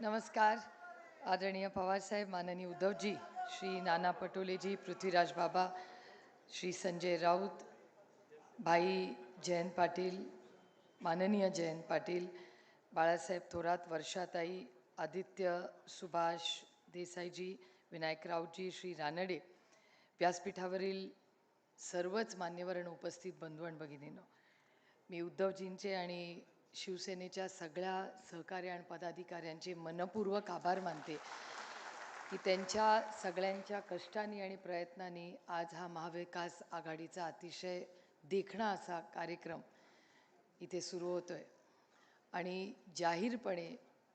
नमस्कार. आदरणीय पवारसाहेब माननीय उद्धवजी श्री नाना पटोलेजी पृथ्वीराज बाबा श्री संजय राऊत भाई जयंत पाटील माननीय जयंत पाटील बाळासाहेब थोरात वर्षाताई आदित्य सुभाष देसाईजी विनायक राऊतजी श्री रानडे व्यासपीठावरील सर्वच मान्यवर आणि उपस्थित बंधू आणि भगिनींनो मी उद्धवजींचे आणि शिवसेनेच्या सगळ्या सहकार्य आणि पदाधिकाऱ्यांचे मनपूर्वक आभार मानते की त्यांच्या सगळ्यांच्या कष्टाने आणि प्रयत्नांनी आज हा महाविकास आघाडीचा अतिशय देखणा असा कार्यक्रम इथे सुरू होतो आहे आणि जाहीरपणे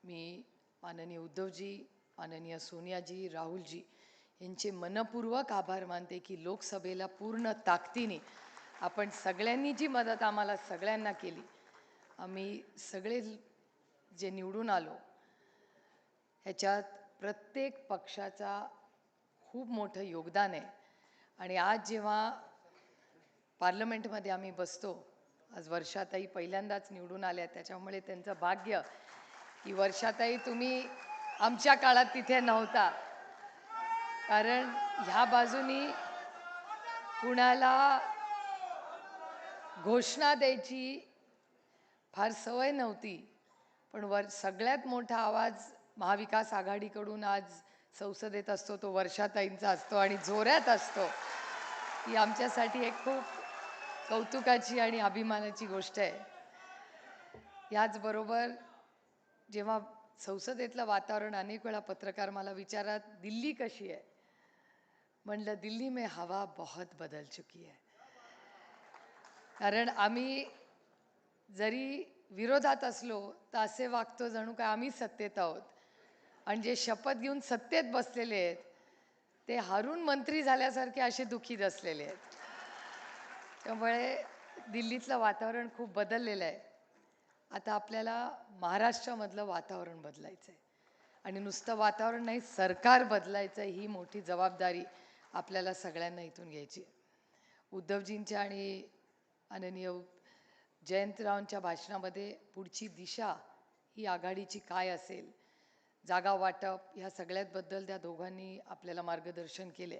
मी माननीय उद्धवजी माननीय सोनियाजी राहुलजी यांचे मनपूर्वक आभार मानते की लोकसभेला पूर्ण ताकदीने आपण सगळ्यांनी जी मदत आम्हाला सगळ्यांना केली आम्ही सगळे जे निवडून आलो ह्याच्यात प्रत्येक पक्षाचा खूप मोठं योगदान आहे. आणि आज जेव्हा पार्लमेंटमध्ये आम्ही बसतो आज वर्षाताई पहिल्यांदाच निवडून आल्या त्याच्यामुळे त्यांचं भाग्य की वर्षाताई तुम्ही आमच्या काळात तिथे नव्हता. कारण ह्या बाजूनी कुणाला घोषणा द्यायची फार सवय नव्हती. पण वर सगळ्यात मोठा आवाज महाविकास आघाडीकडून आज संसदेत असतो तो वर्षाताईंचा असतो आणि जोऱ्यात असतो. ही आमच्यासाठी एक खूप कौतुकाची आणि अभिमानाची गोष्ट आहे. याचबरोबर जेव्हा संसदेतलं वातावरण अनेक वेळा पत्रकार मला विचारात दिल्ली कशी आहे? म्हणलं दिल्ली में हवा बहुत बदल चुकी आहे कारण आम्ही जरी विरोधात असलो तर असे वागतो जणू काय आम्ही सत्तेत आहोत. आणि जे शपथ घेऊन सत्तेत बसलेले आहेत ते हारून मंत्री झाल्यासारखे असे दुःखीत असलेले आहेत. त्यामुळे दिल्लीतलं वातावरण खूप बदललेलं आहे. आता आपल्याला महाराष्ट्रामधलं वातावरण बदलायचं आहे आणि नुसतं वातावरण नाही सरकार बदलायचं आहे ही मोठी जबाबदारी आपल्याला सगळ्यांना इथून घ्यायची आहे. उद्धवजींच्या आणि माननीय जयंतरावांच्या भाषणामध्ये पुढची दिशा ही आघाडीची काय असेल जागा वाटप ह्या सगळ्यातबद्दल त्या दोघांनी आपल्याला मार्गदर्शन केले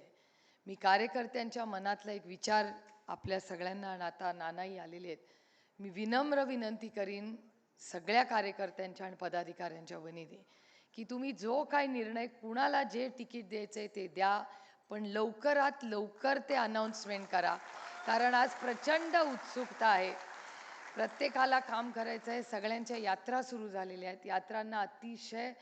मी कार्यकर्त्यांच्या मनातला एक विचार आपल्या सगळ्यांना आता नानाही आलेले आहेत. मी विनम्र विनंती करीन सगळ्या कार्यकर्त्यांच्या आणि पदाधिकाऱ्यांच्या वनीने की तुम्ही जो काय निर्णय कुणाला जे तिकीट द्यायचं आहे ते द्या पण लवकरात लवकर ते अनाऊन्समेंट करा. कारण आज प्रचंड उत्सुकता आहे. प्रत्येकाला काम करायचं आहे. सगळ्यांच्या यात्रा सुरू झालेल्या आहेत. यात्रांना अतिशय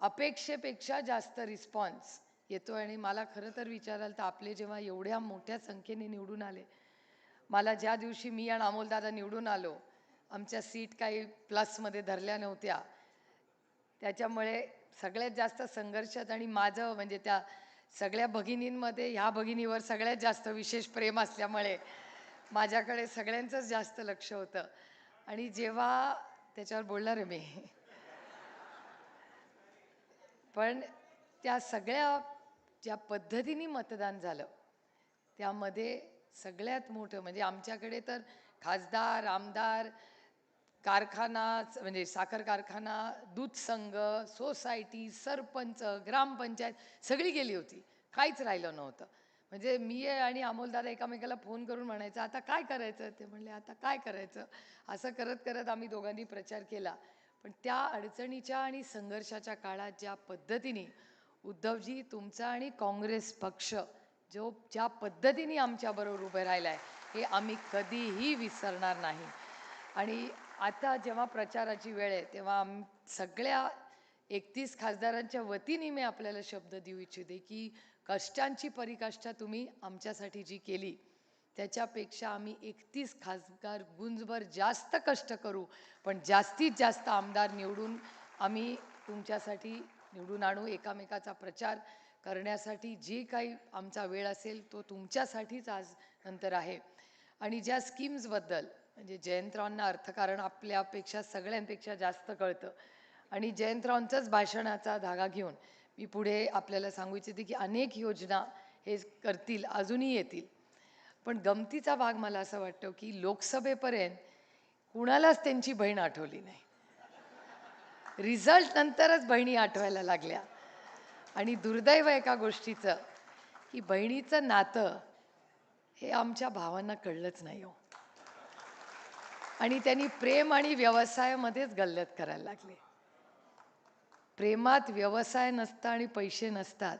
अपेक्षेपेक्षा जास्त रिस्पॉन्स येतो आणि मला खरं तर विचाराल तर आपले जेव्हा एवढ्या मोठ्या संख्येने निवडून आले मला ज्या दिवशी मी आणि अमोलदादा निवडून आलो आमच्या सीट काही प्लसमध्ये धरल्या नव्हत्या. त्याच्यामुळे सगळ्यात जास्त संघर्षात आणि माझं म्हणजे त्या सगळ्या भगिनींमध्ये ह्या भगिनीवर सगळ्यात जास्त विशेष प्रेम असल्यामुळे माझ्याकडे सगळ्यांचंच जास्त लक्ष होतं. आणि जेव्हा त्याच्यावर बोलणार आहे मी. पण त्या सगळ्या ज्या पद्धतीने मतदान झालं त्यामध्ये सगळ्यात मोठं म्हणजे आमच्याकडे तर खासदार आमदार कारखाना म्हणजे साखर कारखाना दूध संघ सोसायटी सरपंच ग्रामपंचायत सगळी गेली होती. काहीच राहिलं नव्हतं. म्हणजे मी आणि अमोलदादा एकामेकाला फोन करून म्हणायचं आता काय करायचं? ते म्हणले आता काय करायचं? असं करत करत आम्ही दोघांनी प्रचार केला. पण त्या अडचणीच्या आणि संघर्षाच्या काळात ज्या पद्धतीने उद्धवजी तुमचा आणि काँग्रेस पक्ष जो ज्या पद्धतीने आमच्याबरोबर उभे राहिला आहे हे आम्ही कधीही विसरणार नाही. आणि आता जेव्हा प्रचाराची वेळ आहे तेव्हा आम सगळ्या एकतीस खासदारांच्या वतीने मी आपल्याला शब्द देऊ इच्छिते की कष्टांची परिकाष्ठा तुम्ही आमच्यासाठी जी केली त्याच्यापेक्षा आम्ही एकतीस खासदार गुंजभर जास्त कष्ट करू. पण जास्तीत जास्त आमदार निवडून आम्ही तुमच्यासाठी निवडून आणू एकामेकाचा प्रचार करण्यासाठी जे काही आमचा वेळ असेल तो तुमच्यासाठीच आज नंतर आहे. आणि ज्या स्कीम्सबद्दल म्हणजे जयंतरावांना अर्थकारण आपल्यापेक्षा सगळ्यांपेक्षा जास्त कळतं. आणि जयंतरावांचंच भाषणाचा धागा घेऊन मी पुढे आपल्याला सांगू इच्छिते की अनेक योजना हे करतील अजूनही येतील. पण गमतीचा भाग मला असं वाटतं की लोकसभेपर्यंत कुणालाच त्यांची बहीण आठवली नाही. रिझल्ट नंतरच बहिणी आठवायला लागल्या. आणि दुर्दैव एका गोष्टीचं की बहिणीचं नातं हे आमच्या भावांना कळलंच नाही हो. आणि त्यांनी प्रेम आणि व्यवसायामध्येच गल्लत करायला लागले. प्रेमात व्यवसाय नसता आणि पैसे नसतात.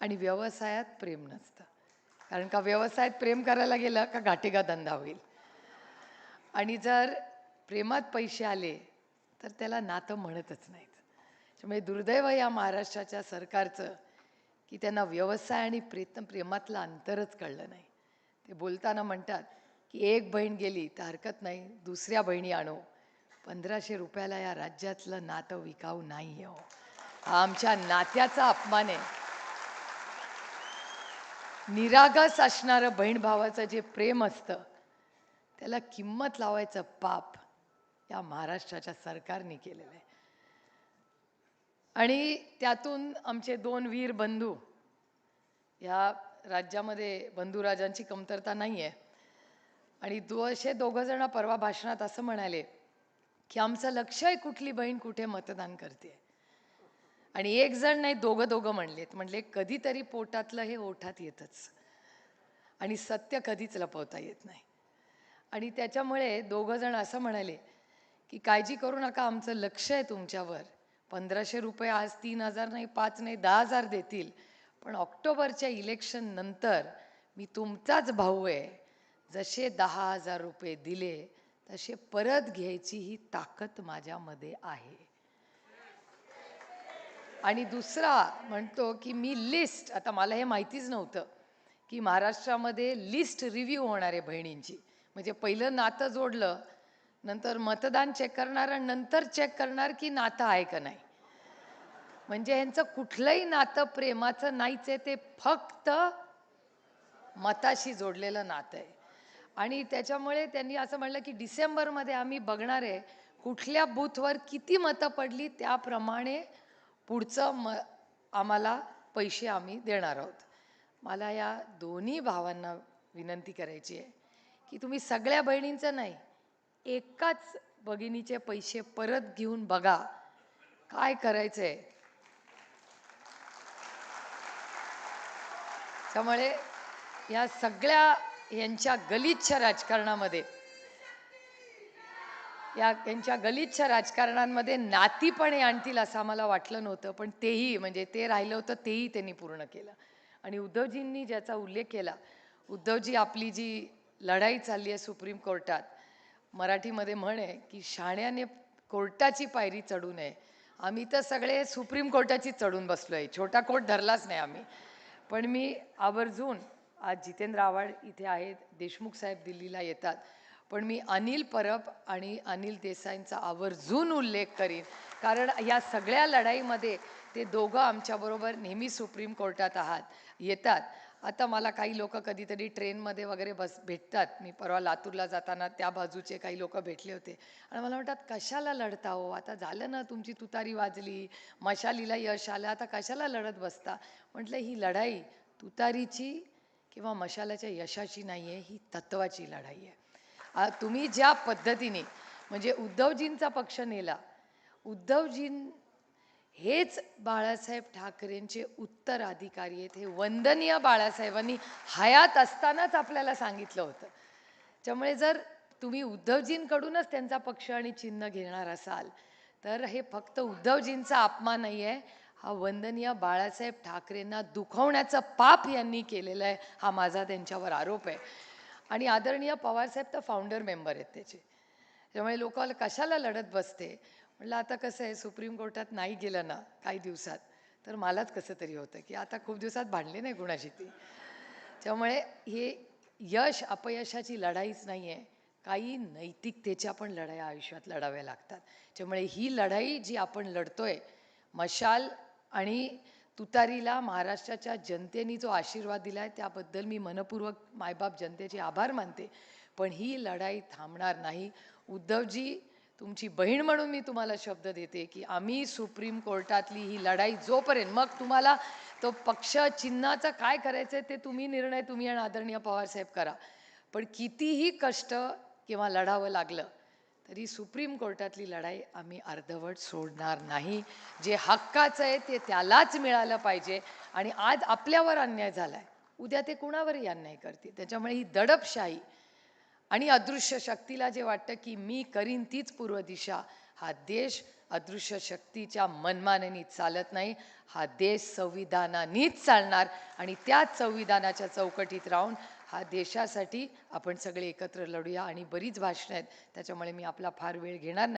आणि व्यवसायात प्रेम नसतं. कारण का व्यवसायात प्रेम करायला गेलं का घाटेगा धंदा होईल. आणि जर प्रेमात पैसे आले तर त्याला नातं म्हणतच नाहीत. त्यामुळे दुर्दैव या महाराष्ट्राच्या सरकारचं की त्यांना व्यवसाय आणि प्रेतन प्रेमातलं अंतरच कळलं नाही. ते बोलताना म्हणतात की एक बहीण गेली तर हरकत नाही दुसऱ्या बहिणी आणू. पंधराशे रुपयाला या राज्यातलं नातं विकाऊ नाही हो. हा आमच्या नात्याचा अपमान आहे. निरागस असणारं बहीण भावाचं जे प्रेम असतं त्याला किंमत लावायचं पाप या महाराष्ट्राच्या सरकारने केलेलं आहे. आणि त्यातून आमचे दोन वीर बंधू या राज्यामध्ये बंधुराजांची कमतरता नाही आहे आणि दो असे दोघंजण परवा भाषणात असं म्हणाले की आमचं लक्ष आहे कुठली बहीण कुठे मतदान करते. आणि एक जण नाही दोघं दोघं म्हणलेत. म्हणले कधीतरी पोटातलं हे ओठात येतच. आणि सत्य कधीच लपवता येत नाही. आणि त्याच्यामुळे दोघं जण असं म्हणाले की काळजी करू नका आमचं लक्ष आहे तुमच्यावर. पंधराशे रुपये आज तीन हजार नाही पाच नाही दहा हजार देतील. पण ऑक्टोबरच्या इलेक्शन नंतर मी तुमचाच भाऊ आहे. जसे दहा हजार रुपये दिले तसे परत घ्यायची ही ताकद माझ्यामध्ये आहे. आणि दुसरा म्हणतो की मी लिस्ट आता मला हे माहितीच नव्हतं की महाराष्ट्रामध्ये लिस्ट रिव्ह्यू होणार आहे बहिणींची. म्हणजे पहिलं नातं जोडलं नंतर मतदान चेक करणार आणि नंतर चेक करणार की नातं आहे का नाही. म्हणजे ह्यांचं कुठलंही नातं प्रेमाचं नाहीच आहे ते फक्त मताशी जोडलेलं नातं आहे. आणि त्याच्यामुळे त्यांनी असं म्हणलं की डिसेंबरमध्ये आम्ही बघणार आहे कुठल्या बूथवर किती मतं पडली त्याप्रमाणे पुढचं म आम्हाला पैसे आम्ही देणार आहोत. मला या दोन्ही भावांना विनंती करायची आहे की तुम्ही सगळ्या बहिणींचं नाही एकाच भगिनीचे पैसे परत घेऊन बघा. काय करायचं आहे त्यामुळे या सगळ्या यांच्या गलिच्छ राजकारणामध्ये. या यांच्या गलिच्छ राजकारणांमध्ये नातीपणे आणतील असं आम्हाला वाटलं नव्हतं पण तेही म्हणजे ते राहिलं होतं तेही त्यांनी पूर्ण केलं. आणि उद्धवजींनी ज्याचा उल्लेख केला उद्धवजी आपली जी लढाई चालली आहे सुप्रीम कोर्टात मराठीमध्ये म्हण आहे की शाण्याने कोर्टाची पायरी चढू नये. आम्ही तर सगळे सुप्रीम कोर्टाची चढून बसलो आहे छोटा कोर्ट धरलाच नाही आम्ही. पण मी आवर्जून आज जितेंद्र आव्हाड इथे आहेत देशमुख साहेब दिल्लीला येतात. पण मी अनिल परब आणि अनिल देसाईंचा आवर्जून उल्लेख करीन. कारण या सगळ्या लढाईमध्ये ते दोघं आमच्याबरोबर नेहमी सुप्रीम कोर्टात आहात येतात. आता मला काही लोक कधीतरी ट्रेनमध्ये वगैरे बस भेटतात. मी परवा लातूरला जाताना त्या बाजूचे काही लोक भेटले होते. आणि मला म्हणतात कशाला लढता हो? आता झालं ना तुमची तुतारी वाजली मशालीला यश आलं आता कशाला लढत बसता? म्हटलं ही लढाई तुतारीची किंवा मशालाच्या यशाची नाही आहे ही तत्वाची लढाई आहे. तुम्ही ज्या पद्धतीने म्हणजे उद्धवजींचा पक्ष नेला उद्धवजीं हेच बाळासाहेब ठाकरेंचे उत्तराधिकारी आहेत हे वंदनीय बाळासाहेबांनी हयात असतानाच आपल्याला सांगितलं होतं. त्यामुळे जर तुम्ही उद्धवजींकडूनच त्यांचा पक्ष आणि चिन्ह घेणार असाल तर हे फक्त उद्धवजींचा अपमान नाही आहे हा वंदनीय बाळासाहेब ठाकरेंना दुखवण्याचं पाप यांनी केलेलं आहे हा माझा त्यांच्यावर आरोप आहे. आणि आदरणीय पवारसाहेब तर फाउंडर मेंबर आहेत त्याचे. त्यामुळे लोक कशाला लढत बसते? म्हटलं आता कसं आहे सुप्रीम कोर्टात नाही गेलं ना काही दिवसात तर मलाच कसं तरी होतं की आता खूप दिवसात भांडले नाही कुणाशी ती. त्यामुळे हे यश अपयशाची लढाईच नाही आहे काही नैतिकतेच्या पण लढाया आयुष्यात लढाव्या लागतात. त्यामुळे ही लढाई जी आपण लढतोय मशाल आणि तुतारीला महाराष्ट्राच्या जनतेने जो आशीर्वाद दिला आहे त्याबद्दल मी मनपूर्वक मायबाप जनतेचे आभार मानते. पण ही लढाई थांबणार नाही. उद्धवजी तुमची बहीण म्हणून मी तुम्हाला शब्द देते की आम्ही सुप्रीम कोर्टातली ही लढाई जोपर्यंत मग तुम्हाला तो पक्ष चिन्हाचा काय करायचं आहे ते तुम्ही निर्णय तुम्ही आणि आदरणीय पवारसाहेब करा. पण कितीही कष्ट किंवा लढावं लागलं तरी सुप्रीम कोर्टातली लढाई आम्ही अर्धवट सोडणार नाही. जे हक्काचं आहे ते त्यालाच मिळालं पाहिजे. आणि आज आपल्यावर अन्याय झाला आहे उद्या ते कुणावरही अन्याय करते त्याच्यामुळे ही दडपशाही आणि अदृश्य शक्तीला जे वाटतं की मी करीन तीच पूर्व दिशा हा देश अदृश्य शक्तीच्या मनमानेनी चालत नाही. हा देश संविधानानीच चालणार आणि त्याच संविधानाच्या चौकटीत राहून हा देशासाठी आपण सगळे एकत्र लढूया आणि बरीच भाषणं आहेत. त्याच्यामुळे मी आपला फार वेळ घेणार नाही.